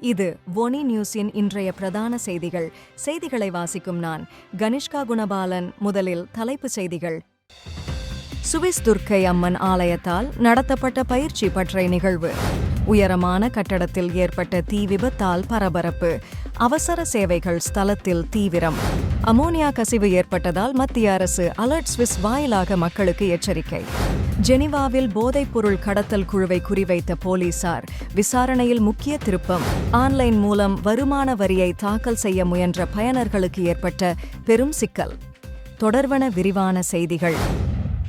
இது ஒனி நியூஸின் இன்றைய பிரதான செய்திகள். செய்திகளை வாசிக்கும் நான் கனிஷ்கா குணபாலன். முதலில் தலைப்புச் செய்திகள். சுவிஸ் துர்க்கை அம்மன் ஆலயத்தால் நடத்தப்பட்ட பயிற்சி பற்றை நிகழ்வு. உயரமான கட்டடத்தில் ஏற்பட்ட தீ விபத்தால் பரபரப்பு. அவசர சேவைகள் ஸ்தலத்தில் தீவிரம். அமோனியா கசிவு ஏற்பட்டதால் மத்திய அரசு அலர்ட் ஸ்விஸ் வாயிலாக மக்களுக்கு எச்சரிக்கை. ஜெனிவாவில் போதைப்பொருள் கடத்தல் குழுவை குறிவைத்த போலீசார் விசாரணையில் முக்கிய திருப்பம். ஆன்லைன் மூலம் வருமான வரியை தாக்கல் செய்ய முயன்ற பயனர்களுக்கு ஏற்பட்ட பெரும் சிக்கல். தொடர்வன விரிவான செய்திகள்.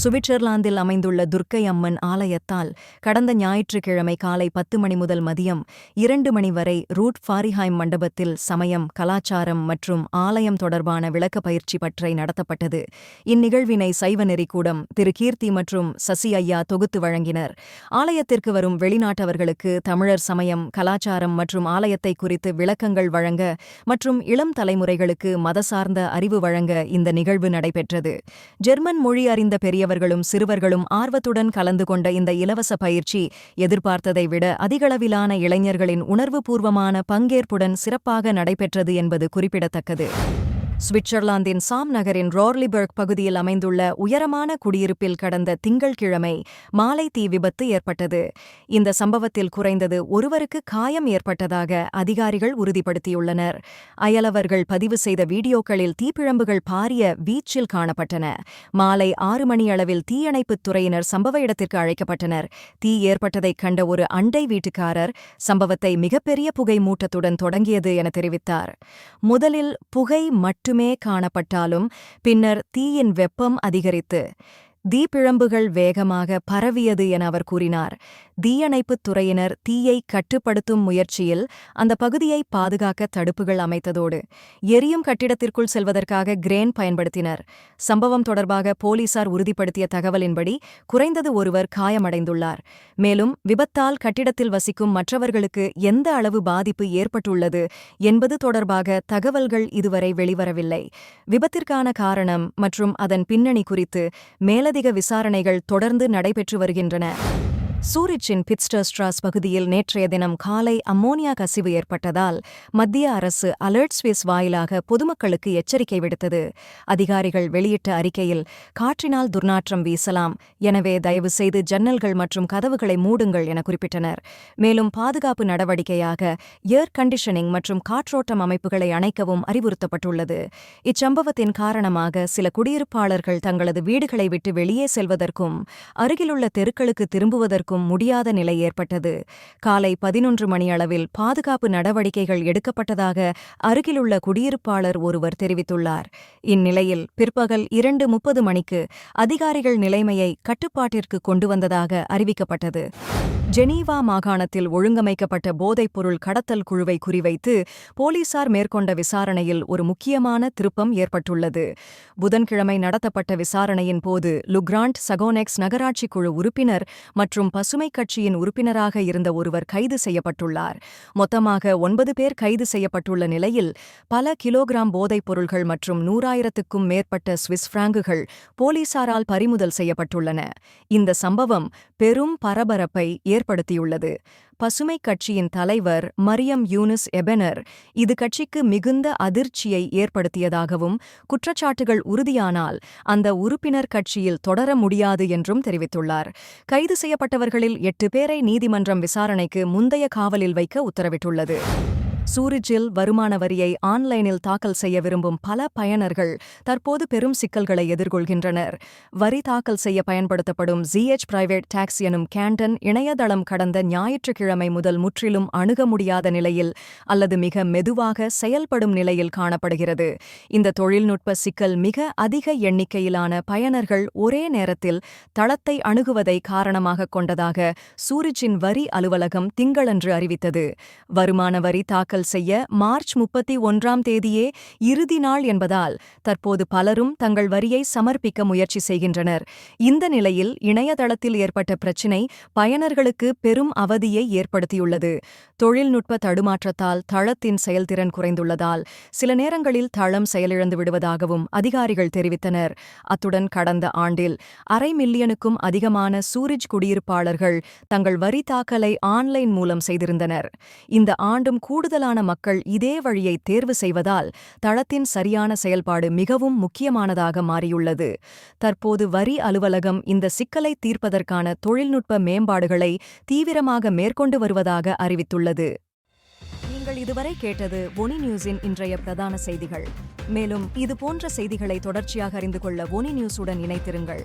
சுவிட்சர்லாந்தில் அமைந்துள்ள துர்க்கை அம்மன் ஆலயத்தால் கடந்த ஞாயிற்றுக்கிழமை காலை பத்து மணி முதல் மதியம் இரண்டு மணி வரை ரூட் ஃபாரிஹாய்ம் மண்டபத்தில் சமயம் கலாச்சாரம் மற்றும் ஆலயம் தொடர்பான விளக்க பயிற்சி பற்றை நடத்தப்பட்டது. இந்நிகழ்வினை சைவ நெறிக்கூடம் திரு கீர்த்தி மற்றும் சசி ஐயா தொகுத்து வழங்கினர். ஆலயத்திற்கு வரும் வெளிநாட்டவர்களுக்கு தமிழர் சமயம் கலாச்சாரம் மற்றும் ஆலயத்தை குறித்து விளக்கங்கள் வழங்க மற்றும் இளம் தலைமுறைகளுக்கு மதசார்ந்த அறிவு வழங்க இந்த நிகழ்வு நடைபெற்றது. ஜெர்மன் மொழி அறிந்த பெரிய பெரியவர்களும் சிறுவர்களும் ஆர்வத்துடன் கலந்து கொண்ட இந்த இலவச பயிற்சி எதிர்பார்த்ததை விட அதிகளவிலான இளைஞர்களின் உணர்வுபூர்வமான பங்கேற்புடன் சிறப்பாக நடைபெற்றது என்பது குறிப்பிடத்தக்கது. சுவிட்சர்லாந்தின் சாம் நகரின் ரோர்லிபர்க் பகுதியில் அமைந்துள்ள உயரமான குடியிருப்பில் கடந்த திங்கள்கிழமை மாலை தீ விபத்து ஏற்பட்டது. இந்த சம்பவத்தில் குறைந்தது ஒருவருக்கு காயம் ஏற்பட்டதாக அதிகாரிகள் உறுதிப்படுத்தியுள்ளனர். அயலவர்கள் பதிவு செய்த வீடியோக்களில் தீப்பிழம்புகள் பாரிய வீச்சில் காணப்பட்டன. மாலை ஆறு மணி அளவில் தீயணைப்புத் துறையினர் சம்பவ இடத்திற்கு அழைக்கப்பட்டனர். தீ ஏற்பட்டதைக் கண்ட ஒரு அண்டை வீட்டுக்காரர் சம்பவத்தை மிகப்பெரிய புகை மூட்டத்துடன் தொடங்கியது என தெரிவித்தார். முதலில் புகை மட்டும் மட்டுமே காணப்பட்டாலும் பின்னர் தீயின் வெப்பம் அதிகரித்து தீப்பிழம்புகள் வேகமாக பரவியது என அவர் கூறினார். தீயணைப்புத் துறையினர் தீயை கட்டுப்படுத்தும் முயற்சியில் அந்த பகுதியை பாதுகாக்க தடுப்புகள் அமைத்ததோடு எரியும் கட்டிடத்திற்குள் செல்வதற்காக கிரேன் பயன்படுத்தினர். சம்பவம் தொடர்பாக போலீசார் உறுதிப்படுத்திய தகவலின்படி குறைந்தது ஒருவர் காயமடைந்துள்ளார். மேலும் விபத்தால் கட்டிடத்தில் வசிக்கும் மற்றவர்களுக்கு எந்த அளவு பாதிப்பு ஏற்பட்டுள்ளது என்பது தொடர்பாக தகவல்கள் இதுவரை வெளிவரவில்லை. விபத்திற்கான காரணம் மற்றும் அதன் பின்னணி குறித்து மேலதிக விசாரணைகள் தொடர்ந்து நடைபெற்று வருகின்றன. சூரிச்சின் பிட்ஸ்டர்ஸ்ட்ராஸ் பகுதியில் நேற்றைய தினம் காலை அம்மோனியா கசிவு ஏற்பட்டதால் மத்திய அரசு அலர்ட் ஸ்விஸ் வாயிலாக பொதுமக்களுக்கு எச்சரிக்கை விடுத்தது. அதிகாரிகள் வெளியிட்ட அறிக்கையில் காற்றினால் துர்நாற்றம் வீசலாம் எனவே தயவு செய்து ஜன்னல்கள் மற்றும் கதவுகளை மூடுங்கள் என குறிப்பிட்டனர். மேலும் பாதுகாப்பு நடவடிக்கையாக ஏர் கண்டிஷனிங் மற்றும் காற்றோட்டம் அமைப்புகளை அணைக்கவும் அறிவுறுத்தப்பட்டுள்ளது. இச்சம்பவத்தின் காரணமாக சில குடியிருப்பாளர்கள் தங்களது வீடுகளை விட்டு வெளியே செல்வதற்கும் அருகிலுள்ள தெருக்களுக்கு திரும்புவதற்கும் இருக்கும் முடியாத நிலை ஏற்பட்டது. காலை பதினொன்று மணியளவில் பாதுகாப்பு நடவடிக்கைகள் எடுக்கப்பட்டதாக அருகிலுள்ள குடியிருப்பாளர் ஒருவர் தெரிவித்துள்ளார். இந்நிலையில் பிற்பகல் இரண்டு முப்பது மணிக்கு அதிகாரிகள் நிலைமையை கட்டுப்பாட்டிற்கு கொண்டு வந்ததாக அறிவிக்கப்பட்டது. ஜெனீவா மாகாணத்தில் ஒழுங்கமைக்கப்பட்ட போதைப்பொருள் கடத்தல் குழுவை குறிவைத்து போலீசார் மேற்கொண்ட விசாரணையில் ஒரு முக்கியமான திருப்பம் ஏற்பட்டுள்ளது. புதன்கிழமை நடத்தப்பட்ட விசாரணையின் போது லுக்ராண்ட் சகோனெக்ஸ் நகராட்சி குழு உறுப்பினர் மற்றும் பசுமை கட்சியின் உறுப்பினராக இருந்த ஒருவர் கைது செய்யப்பட்டுள்ளார். மொத்தமாக ஒன்பது பேர் கைது செய்யப்பட்டுள்ள நிலையில் பல கிலோகிராம் போதைப் பொருள்கள் மற்றும் நூறாயிரத்துக்கும் மேற்பட்ட சுவிஸ் பிராங்குகள் போலீசாரால் பறிமுதல் செய்யப்பட்டுள்ளன. இந்த சம்பவம் பெரும் பரபரப்பை ஏற்படுத்தியுள்ளது. பசுமை கட்சியின் தலைவர் மரியம் யூனிஸ் எபெனர் இது கட்சிக்கு மிகுந்த அதிர்ச்சியை ஏற்படுத்தியதாகவும் குற்றச்சாட்டுகள் உறுதியானால் அந்த உறுப்பினர் கட்சியில் தொடர முடியாது என்றும் தெரிவித்துள்ளார். கைது செய்யப்பட்டவர்களில் எட்டு பேரை நீதிமன்றம் விசாரணைக்கு முந்தைய காவலில் வைக்க உத்தரவிட்டுள்ளது. சூரிஜில் வருமான வரியை ஆன்லைனில் தாக்கல் செய்ய விரும்பும் பல பயனர்கள் தற்போது பெரும் சிக்கல்களை எதிர்கொள்கின்றனர். வரி தாக்கல் செய்ய பயன்படுத்தப்படும் ஜிஎச் பிரைவேட் டாக்ஸ் எனும் கேண்டன் இணையதளம் கடந்த ஞாயிற்றுக்கிழமை முதல் முற்றிலும் அணுக முடியாத நிலையில் அல்லது மிக மெதுவாக செயல்படும் நிலையில் காணப்படுகிறது. இந்த தொழில்நுட்ப சிக்கல் மிக அதிக எண்ணிக்கையிலான பயனர்கள் ஒரே நேரத்தில் தளத்தை அணுகுவதை காரணமாக கொண்டதாக சூரிஜின் வரி அலுவலகம் திங்களன்று அறிவித்தது. வருமான வரி தாக்கல் தாக்கல் செய்ய மார்ச் முப்பத்தி ஒன்றாம் தேதியே இறுதி நாள் என்பதால் தற்போது பலரும் தங்கள் வரியை சமர்ப்பிக்க முயற்சி செய்கின்றனர். இந்த நிலையில் இணையதளத்தில் ஏற்பட்ட பிரச்சினை பயனர்களுக்கு பெரும் அவதியை ஏற்படுத்தியுள்ளது. தொழில்நுட்ப தடுமாற்றத்தால் தளத்தின் செயல்திறன் குறைந்துள்ளதால் சில நேரங்களில் தளம் செயலிழந்து விடுவதாகவும் அதிகாரிகள் தெரிவித்தனர். அத்துடன் கடந்த ஆண்டில் அரை மில்லியனுக்கும் அதிகமான சூரிஜ் குடியிருப்பாளர்கள் தங்கள் வரி தாக்கலை ஆன்லைன் மூலம் செய்திருந்தனர். இந்த ஆண்டும் கூடுதல் பெரும்பாலான மக்கள் இதே வழியை தேர்வு செய்வதால் தளத்தின் சரியான செயல்பாடு மிகவும் முக்கியமானதாக மாறியுள்ளது. தற்போது வரி அலுவலகம் இந்த சிக்கலை தீர்ப்பதற்கான தொழில்நுட்ப மேம்பாடுகளை தீவிரமாக மேற்கொண்டு வருவதாக அறிவித்துள்ளது. நீங்கள் இதுவரை கேட்டது ஒனி நியூஸின் இன்றைய பிரதான செய்திகள். மேலும் இது போன்ற செய்திகளை தொடர்ச்சியாக அறிந்து கொள்ள ஒனி நியூஸுடன் இணைத்திருங்கள்